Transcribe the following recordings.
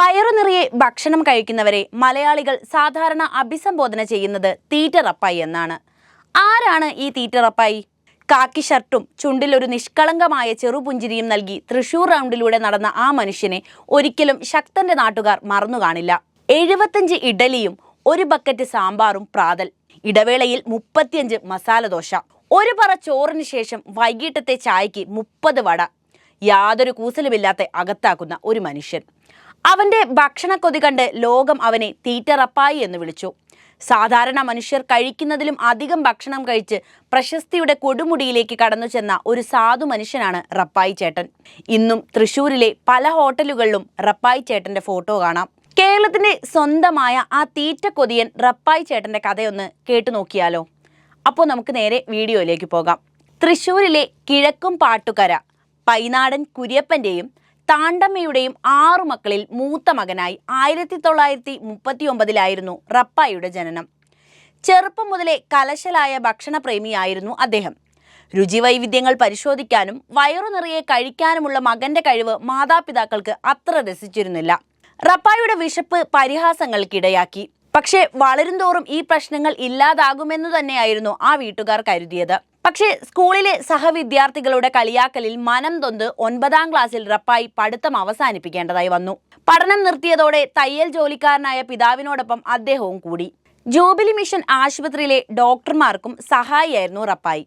വയറു നിറയെ ഭക്ഷണം കഴിക്കുന്നവരെ മലയാളികൾ സാധാരണ അഭിസംബോധന ചെയ്യുന്നത് തീറ്ററപ്പായി എന്നാണ്. ആരാണ് ഈ തീറ്ററപ്പായി? കാക്കി ഷർട്ടും ചുണ്ടിലൊരു നിഷ്കളങ്കമായ ചെറുപുഞ്ചിരിയും നൽകി തൃശൂർ റൗണ്ടിലൂടെ നടന്ന ആ മനുഷ്യനെ ഒരിക്കലും ശക്തന്റെ നാട്ടുകാർ മറന്നു കാണില്ല. എഴുപത്തഞ്ച് ഇഡലിയും ഒരു ബക്കറ്റ് സാമ്പാറും പ്രാതൽ ഇടവേളയിൽ മുപ്പത്തിയഞ്ച് മസാല ദോശ ഒരു പറ ചോറിന് ശേഷം വൈകിട്ടത്തെ ചായക്ക് മുപ്പത് വട യാതൊരു കൂസലുമില്ലാത്ത അകത്താക്കുന്ന ഒരു മനുഷ്യൻ. അവന്റെ ഭക്ഷണക്കൊതി കണ്ട് ലോകം അവനെ തീറ്ററപ്പായി എന്ന് വിളിച്ചു. സാധാരണ മനുഷ്യർ കഴിക്കുന്നതിലും അധികം ഭക്ഷണം കഴിച്ച് പ്രശസ്തിയുടെ കൊടുമുടിയിലേക്ക് കടന്നു ചെന്ന ഒരു സാധു മനുഷ്യനാണ് റപ്പായി ചേട്ടൻ. ഇന്നും തൃശൂരിലെ പല ഹോട്ടലുകളിലും റപ്പായി ചേട്ടന്റെ ഫോട്ടോ കാണാം. കേരളത്തിന്റെ സ്വന്തമായ ആ തീറ്റ കൊതിയൻ റപ്പായി ചേട്ടന്റെ കഥയൊന്ന് കേട്ടു നോക്കിയാലോ. അപ്പോൾ നമുക്ക് നേരെ വീഡിയോയിലേക്ക് പോകാം. തൃശൂരിലെ കിഴക്കും പാട്ടുകര പൈനാടൻ കുര്യപ്പന്റെയും താണ്ടമ്മയുടെയും ആറു മക്കളിൽ മൂത്ത മകനായി ആയിരത്തി തൊള്ളായിരത്തി മുപ്പത്തി ഒമ്പതിലായിരുന്നു റപ്പായുടെ ജനനം. ചെറുപ്പം മുതലേ കലശലായ ഭക്ഷണപ്രേമിയായിരുന്നു അദ്ദേഹം. രുചിവൈവിധ്യങ്ങൾ പരിശോധിക്കാനും വയറു നിറയെ കഴിക്കാനുമുള്ള മകന്റെ കഴിവ് മാതാപിതാക്കൾക്ക് അത്ര രസിച്ചിരുന്നില്ല. റപ്പായുടെ വിശപ്പ് പരിഹാസങ്ങൾക്കിടയാക്കി. പക്ഷേ വളരുംതോറും ഈ പ്രശ്നങ്ങൾ ഇല്ലാതാകുമെന്നു തന്നെയായിരുന്നു ആ വീട്ടുകാർ കരുതിയത്. പക്ഷേ സ്കൂളിലെ സഹവിദ്യാർത്ഥികളുടെ കളിയാക്കലിൽ മനം തൊന്ത് ഒൻപതാം ക്ലാസ്സിൽ റപ്പായി പഠിത്തം അവസാനിപ്പിക്കേണ്ടതായി വന്നു. പഠനം നിർത്തിയതോടെ തയ്യൽ ജോലിക്കാരനായ പിതാവിനോടൊപ്പം അദ്ദേഹവും കൂടി. ജൂബിലി മിഷൻ ആശുപത്രിയിലെ ഡോക്ടർമാർക്കും സഹായിയായിരുന്നു റപ്പായി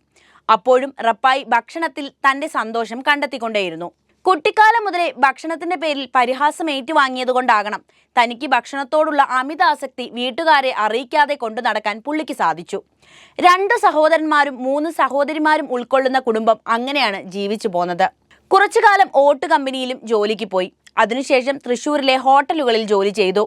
അപ്പോഴും റപ്പായി ഭക്ഷണത്തിൽ തന്റെ സന്തോഷം കണ്ടെത്തിക്കൊണ്ടേയിരുന്നു. കുട്ടിക്കാലം മുതലേ ഭക്ഷണത്തിന്റെ പേരിൽ പരിഹാസം ഏറ്റുവാങ്ങിയതുകൊണ്ടാകണം. തനിക്ക് ഭക്ഷണത്തോടുള്ള അമിത ആസക്തി വീട്ടുകാരെ അറിയിക്കാതെ കൊണ്ടു നടക്കാൻ പുള്ളിക്ക് സാധിച്ചു. രണ്ട് സഹോദരന്മാരും മൂന്ന് സഹോദരിമാരും ഉൾക്കൊള്ളുന്ന കുടുംബം അങ്ങനെയാണ് ജീവിച്ചു പോന്നത്. കുറച്ചുകാലം ഓട്ട് കമ്പനിയിലും ജോലിക്ക് പോയി. അതിനുശേഷം തൃശൂരിലെ ഹോട്ടലുകളിൽ ജോലി ചെയ്തു.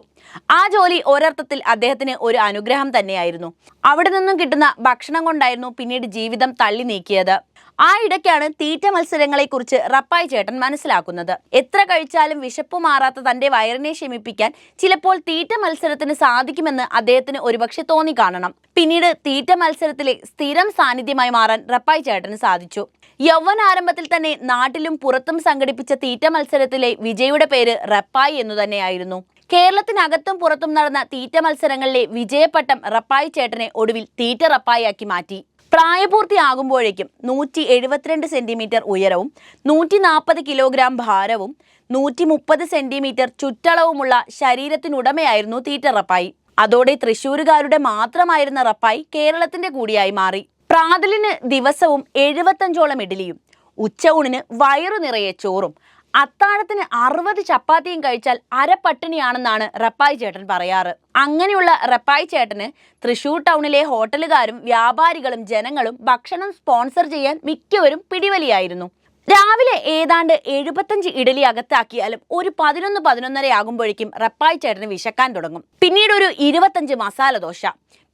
ആ ജോലി ഒരർത്ഥത്തിൽ അദ്ദേഹത്തിന് ഒരു അനുഗ്രഹം തന്നെയായിരുന്നു. അവിടെ നിന്നും കിട്ടുന്ന ഭക്ഷണം കൊണ്ടായിരുന്നു പിന്നീട് ജീവിതം തള്ളി നീക്കിയത്. ആ ഇടയ്ക്കാണ് തീറ്റ മത്സരങ്ങളെക്കുറിച്ച് റപ്പായി ചേട്ടൻ മനസ്സിലാക്കുന്നത്. എത്ര കഴിച്ചാലും വിശപ്പ് മാറാത്ത തന്റെ വയറിനെ ശമിപ്പിക്കാൻ ചിലപ്പോൾ തീറ്റ മത്സരത്തിന് സാധിക്കുമെന്ന് അദ്ദേഹത്തിന് ഒരുപക്ഷെ തോന്നി കാണണം. പിന്നീട് തീറ്റ മത്സരത്തിലെ സ്ഥിരം സാന്നിധ്യമായി മാറാൻ റപ്പായി ചേട്ടന് സാധിച്ചു. യൗവന ആരംഭത്തിൽ തന്നെ നാട്ടിലും പുറത്തും സംഘടിപ്പിച്ച തീറ്റ മത്സരത്തിലെ വിജയുടെ പേര് റപ്പായി എന്നു തന്നെയായിരുന്നു. കേരളത്തിനകത്തും പുറത്തും നടന്ന തീറ്റ മത്സരങ്ങളിലെ വിജയപ്പട്ടം റപ്പായി ചേട്ടനെ ഒടുവിൽ തീറ്റ റപ്പായിയാക്കി മാറ്റി. പ്രായപൂർത്തിയാകുമ്പോഴേക്കും നൂറ്റി എഴുപത്തിരണ്ട് സെന്റിമീറ്റർ ഉയരവും നൂറ്റി നാൽപ്പത് കിലോഗ്രാം ഭാരവും നൂറ്റി മുപ്പത് സെന്റിമീറ്റർ ചുറ്റളവുമുള്ള ശരീരത്തിനുടമയായിരുന്നു തീറ്റ റപ്പായി. അതോടെ തൃശ്ശൂരുകാരുടെ മാത്രമായിരുന്ന റപ്പായി കേരളത്തിന്റെ കൂടിയായി മാറി. പ്രാതലിന് ദിവസവും എഴുപത്തഞ്ചോളം ഇഡലിയും ഉച്ചയൂണിന് വയറു നിറയെ ചോറും അത്താഴത്തിന് അറുപത് ചപ്പാത്തിയും കഴിച്ചാൽ അരപ്പട്ടിണിയാണെന്നാണ് റപ്പായി ചേട്ടൻ പറയാറ്. അങ്ങനെയുള്ള റപ്പായി ചേട്ടന് തൃശൂർ ടൗണിലെ ഹോട്ടലുകാരും വ്യാപാരികളും ജനങ്ങളും ഭക്ഷണം സ്പോൺസർ ചെയ്യാൻ മിക്കവരും പിടിവലിയായിരുന്നു. രാവിലെ ഏതാണ്ട് എഴുപത്തഞ്ച് ഇഡലി അകത്താക്കിയാലും ഒരു പതിനൊന്ന് പതിനൊന്നര ആകുമ്പോഴേക്കും റപ്പായി ചേട്ടന് വിശക്കാൻ തുടങ്ങും. പിന്നീട് ഒരു ഇരുപത്തഞ്ച് മസാല ദോശ.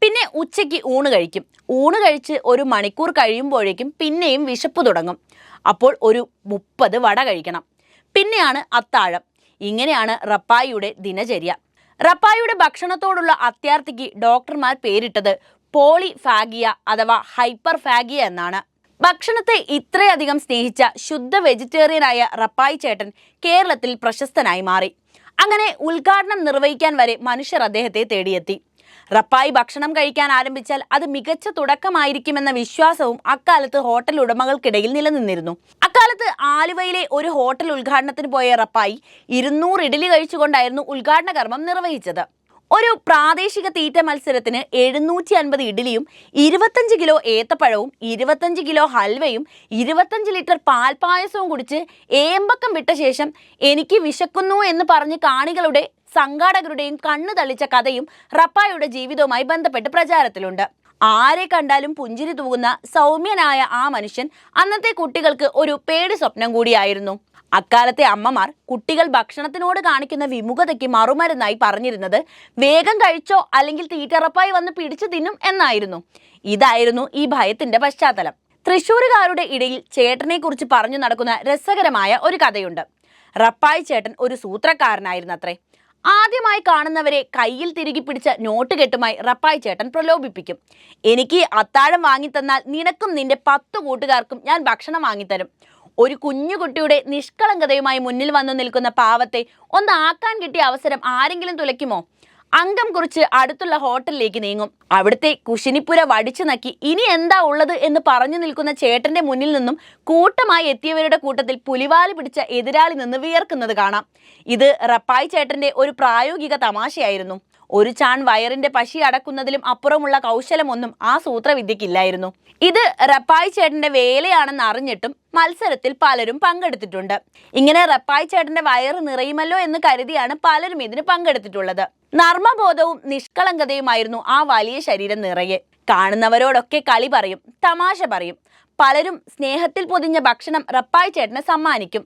പിന്നെ ഉച്ചയ്ക്ക് ഊണ് കഴിക്കും. ഊണ് കഴിച്ച് ഒരു മണിക്കൂർ കഴിയുമ്പോഴേക്കും പിന്നെയും വിശപ്പ് തുടങ്ങും. അപ്പോൾ ഒരു മുപ്പത് വട കഴിക്കണം. പിന്നെയാണ് അത്താഴം. ഇങ്ങനെയാണ് റപ്പായിയുടെ ദിനചര്യ. റപ്പായിയുടെ ഭക്ഷണത്തോടുള്ള അത്യാർത്തിക്ക് ഡോക്ടർമാർ പേരിട്ടത് പോളി ഫാഗിയ അഥവാ ഹൈപ്പർ ഫാഗിയ എന്നാണ്. ഭക്ഷണത്തെ ഇത്രയധികം സ്നേഹിച്ച ശുദ്ധ വെജിറ്റേറിയനായ റപ്പായി ചേട്ടൻ കേരളത്തിൽ പ്രശസ്തനായി മാറി. അങ്ങനെ ഉദ്ഘാടനം നിർവഹിക്കാൻ വരെ മനുഷ്യർ അദ്ദേഹത്തെ തേടിയെത്തി. റപ്പായി ഭക്ഷണം കഴിക്കാൻ ആരംഭിച്ചാൽ അത് മികച്ച തുടക്കമായിരിക്കുമെന്ന വിശ്വാസവും അക്കാലത്ത് ഹോട്ടൽ ഉടമകൾക്കിടയിൽ നിലനിന്നിരുന്നു. അക്കാലത്ത് ആലുവയിലെ ഒരു ഹോട്ടൽ ഉദ്ഘാടനത്തിന് പോയ റപ്പായി ഇരുന്നൂറ് ഇഡലി കഴിച്ചുകൊണ്ടായിരുന്നു ഉദ്ഘാടന കർമ്മം നിർവഹിച്ചത്. ഒരു പ്രാദേശിക തീറ്റ മത്സരത്തിന് എഴുന്നൂറ്റി അൻപത് ഇഡ്ഡലിയും ഇരുപത്തഞ്ച് കിലോ ഏത്തപ്പഴവും ഇരുപത്തഞ്ച് കിലോ ഹൽവയും ഇരുപത്തഞ്ച് ലിറ്റർ പാൽപായസവും കുടിച്ച് ഏമ്പക്കം വിട്ട ശേഷം എനിക്ക് വിശക്കുന്നു എന്ന് പറഞ്ഞ് കാണികളുടെ സംഘാടകരുടെയും കണ്ണു തള്ളിച്ച കഥയും റപ്പായുടെ ജീവിതവുമായി ബന്ധപ്പെട്ട് പ്രചാരത്തിലുണ്ട്. ആരെ കണ്ടാലും പുഞ്ചിരി തൂകുന്ന സൗമ്യനായ ആ മനുഷ്യൻ അന്നത്തെ കുട്ടികൾക്ക് ഒരു പേടി സ്വപ്നം കൂടിയായിരുന്നു. അക്കാലത്തെ അമ്മമാർ കുട്ടികൾ ഭക്ഷണത്തിനോട് കാണിക്കുന്ന വിമുഖതയ്ക്ക് മറുമരുന്നായി പറഞ്ഞിരുന്നത് വേഗം കഴിച്ചോ അല്ലെങ്കിൽ തീറ്ററപ്പായി വന്ന് പിടിച്ചു തിന്നും എന്നായിരുന്നു. ഇതായിരുന്നു ഈ ഭയത്തിന്റെ പശ്ചാത്തലം. തൃശ്ശൂരുകാരുടെ ഇടയിൽ ചേട്ടനെ കുറിച്ച് പറഞ്ഞു നടക്കുന്ന രസകരമായ ഒരു കഥയുണ്ട്. റപ്പായി ചേട്ടൻ ഒരു സൂത്രക്കാരനായിരുന്നത്രേ. ആദ്യമായി കാണുന്നവരെ കയ്യിൽ തിരുകി പിടിച്ച നോട്ട് കെട്ടുമായി റപ്പായി ചേട്ടൻ പ്രലോഭിപ്പിക്കും. എനിക്ക് അത്താഴം വാങ്ങിത്തന്നാൽ നിനക്കും നിന്റെ പത്തു കൂട്ടുകാർക്കും ഞാൻ ഭക്ഷണം വാങ്ങിത്തരും ഒരു കുഞ്ഞുകുട്ടിയുടെ നിഷ്കളങ്കതയുമായി മുന്നിൽ വന്നു നിൽക്കുന്ന പാവത്തെ ഒന്ന് ആക്കാൻ കിട്ടിയ അവസരം ആരെങ്കിലും തുലയ്ക്കുമോ? അംഗം കുറിച്ച് അടുത്തുള്ള ഹോട്ടലിലേക്ക് നീങ്ങും. അവിടുത്തെ കുശിനിപ്പുര വടിച്ചു നക്കി ഇനി എന്താ ഉള്ളത് എന്ന് പറഞ്ഞു നിൽക്കുന്ന ചേട്ടന്റെ മുന്നിൽ നിന്നും കൂട്ടമായി എത്തിയവരുടെ കൂട്ടത്തിൽ പുലിവാൽ പിടിച്ച എതിരാളി നിന്ന് വിയർക്കുന്നത് കാണാം. ഇത് റപ്പായി ചേട്ടന്റെ ഒരു പ്രായോഗിക തമാശയായിരുന്നു. ഒരു ചാൺ വയറിന്റെ പശി അടക്കുന്നതിലും അപ്പുറമുള്ള കൗശലമൊന്നും ആ സൂത്രവിദ്യക്കില്ലായിരുന്നു ഇത് റപ്പായി ചേട്ടന്റെ വേലയാണെന്ന് അറിഞ്ഞിട്ടും മത്സരത്തിൽ പലരും പങ്കെടുത്തിട്ടുണ്ട്. ഇങ്ങനെ റപ്പായി ചേട്ടന്റെ വയറ് നിറയുമല്ലോ എന്ന് കരുതിയാണ് പലരും ഇതിന് പങ്കെടുത്തിട്ടുള്ളത്. നർമ്മബോധവും നിഷ്കളങ്കതയുമായിരുന്നു ആ വലിയ ശരീരം നിറയെ. കാണുന്നവരോടൊക്കെ കളി പറയും തമാശ പറയും. പലരും സ്നേഹത്തിൽ പൊതിഞ്ഞ ഭക്ഷണം റപ്പായി ചേട്ടനെ സമ്മാനിക്കും.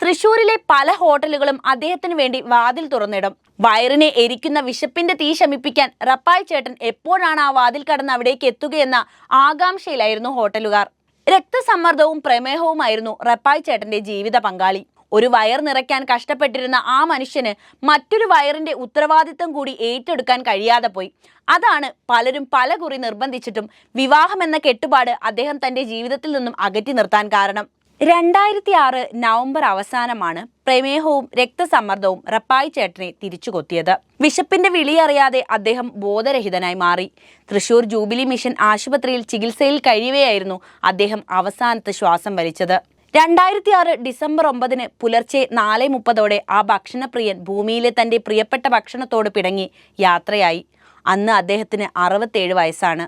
തൃശൂരിലെ പല ഹോട്ടലുകളും അദ്ദേഹത്തിന് വേണ്ടി വാതിൽ തുറന്നിടും. വയറിനെ എരിക്കുന്ന വിശപ്പിന്റെ തീ ശമിപ്പിക്കാൻ റപ്പായി ചേട്ടൻ എപ്പോഴാണ് ആ വാതിൽ കടന്ന് അവിടേക്ക് എത്തുകയെന്ന ആകാംക്ഷയിലായിരുന്നു ഹോട്ടലുകാർ. രക്തസമ്മർദ്ദവും പ്രമേഹവുമായിരുന്നു റപ്പായി ചേട്ടന്റെ ജീവിത പങ്കാളി. ഒരു വയർ നിറയ്ക്കാൻ കഷ്ടപ്പെട്ടിരുന്ന ആ മനുഷ്യന് മറ്റൊരു വയറിന്റെ ഉത്തരവാദിത്തം കൂടി ഏറ്റെടുക്കാൻ കഴിയാതെ പോയി. അതാണ് പലരും പല കുറി നിർബന്ധിച്ചിട്ടും വിവാഹം എന്ന കെട്ടുപാട് അദ്ദേഹം തന്റെ ജീവിതത്തിൽ നിന്നും അകറ്റി നിർത്താൻ കാരണം. രണ്ടായിരത്തി ആറ് നവംബർ അവസാനമാണ് പ്രമേഹവും രക്തസമ്മർദ്ദവും റപ്പായി ചേട്ടനെ തിരിച്ചു കൊത്തിയത്. വിശപ്പിന്റെ വിളിയറിയാതെ അദ്ദേഹം ബോധരഹിതനായി മാറി. തൃശൂർ ജൂബിലി മിഷൻ ആശുപത്രിയിൽ ചികിത്സയിൽ കഴിയവെയായിരുന്നു അദ്ദേഹം അവസാനത്തെ ശ്വാസം വലിച്ചത്. രണ്ടായിരത്തി ആറ് ഡിസംബർ ഒമ്പതിന് പുലർച്ചെ നാല് മുപ്പതോടെ ആ ഭക്ഷണപ്രിയൻ ഭൂമിയിലെ തന്റെ പ്രിയപ്പെട്ട ഭക്ഷണത്തോട് പിടങ്ങി യാത്രയായി. അന്ന് അദ്ദേഹത്തിന് അറുപത്തേഴ് വയസ്സാണ്.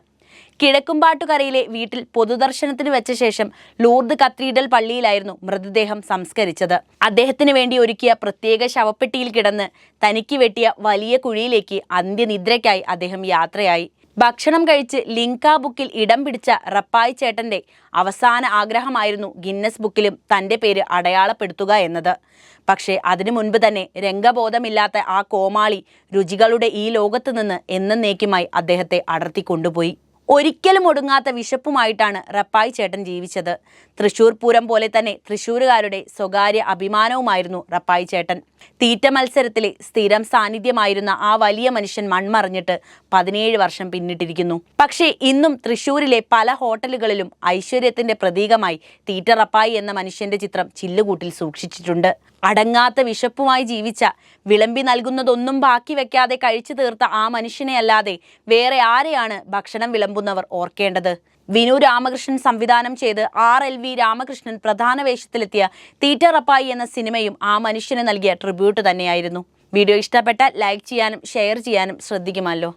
കിഴക്കുംപാട്ടുകരയിലെ വീട്ടിൽ പൊതുദർശനത്തിന് വെച്ച ശേഷം ലൂർദ് കത്തീഡ്രൽ പള്ളിയിലായിരുന്നു മൃതദേഹം സംസ്കരിച്ചത്. അദ്ദേഹത്തിന് വേണ്ടി ഒരുക്കിയ പ്രത്യേക ശവപ്പെട്ടിയിൽ കിടന്ന് തനിക്ക് വെട്ടിയ വലിയ കുഴിയിലേക്ക് അന്ത്യനിദ്രയ്ക്കായി അദ്ദേഹം യാത്രയായി. ഭക്ഷണം കഴിച്ച് ലിങ്ക ബുക്കിൽ ഇടം പിടിച്ച റപ്പായി ചേട്ടന്റെ അവസാന ആഗ്രഹമായിരുന്നു ഗിന്നസ് ബുക്കിലും തന്റെ പേര് അടയാളപ്പെടുത്തുക എന്നത്. പക്ഷേ അതിനു മുൻപ് തന്നെ രംഗബോധമില്ലാത്ത ആ കോമാളി രുചികളുടെ ഈ ലോകത്ത് നിന്ന് എന്നേക്കുമായി അദ്ദേഹത്തെ അടർത്തി കൊണ്ടുപോയി. ഒരിക്കലും ഒടുങ്ങാത്ത വിശപ്പുമായിട്ടാണ് റപ്പായി ചേട്ടൻ ജീവിച്ചത്. തൃശൂർ പൂരം പോലെ തന്നെ തൃശ്ശൂരുകാരുടെ സ്വകാര്യ അഭിമാനവുമായിരുന്നു റപ്പായി ചേട്ടൻ. തീറ്റ മത്സരത്തിലെ സ്ഥിരം സാന്നിധ്യമായിരുന്ന ആ വലിയ മനുഷ്യൻ മൺമറിഞ്ഞിട്ട് പതിനേഴ് വർഷം പിന്നിട്ടിരിക്കുന്നു. പക്ഷേ ഇന്നും തൃശൂരിലെ പല ഹോട്ടലുകളിലും ഐശ്വര്യത്തിന്റെ പ്രതീകമായി തീറ്ററപ്പായി എന്ന മനുഷ്യന്റെ ചിത്രം ചില്ലുകൂട്ടിൽ സൂക്ഷിച്ചിട്ടുണ്ട്. അടങ്ങാത്ത വിശപ്പുമായി ജീവിച്ച വിളമ്പി നൽകുന്നതൊന്നും ബാക്കി വെക്കാതെ കഴിച്ചു തീർത്ത ആ മനുഷ്യനെ അല്ലാതെ വേറെ ആരെയാണ് ഭക്ഷണം വിളമ്പുന്നവർ ഓർക്കേണ്ടത്? വിനു രാമകൃഷ്ണൻ സംവിധാനം ചെയ്ത് ആർ എൽ വി രാമകൃഷ്ണൻ പ്രധാന വേഷത്തിലെത്തിയ തീറ്ററപ്പായി എന്ന സിനിമയും ആ മനുഷ്യന് നൽകിയ ട്രിബ്യൂട്ട് തന്നെയായിരുന്നു. വീഡിയോ ഇഷ്ടപ്പെട്ടാൽ ലൈക്ക് ചെയ്യാനും ഷെയർ ചെയ്യാനും ശ്രദ്ധിക്കുമല്ലോ.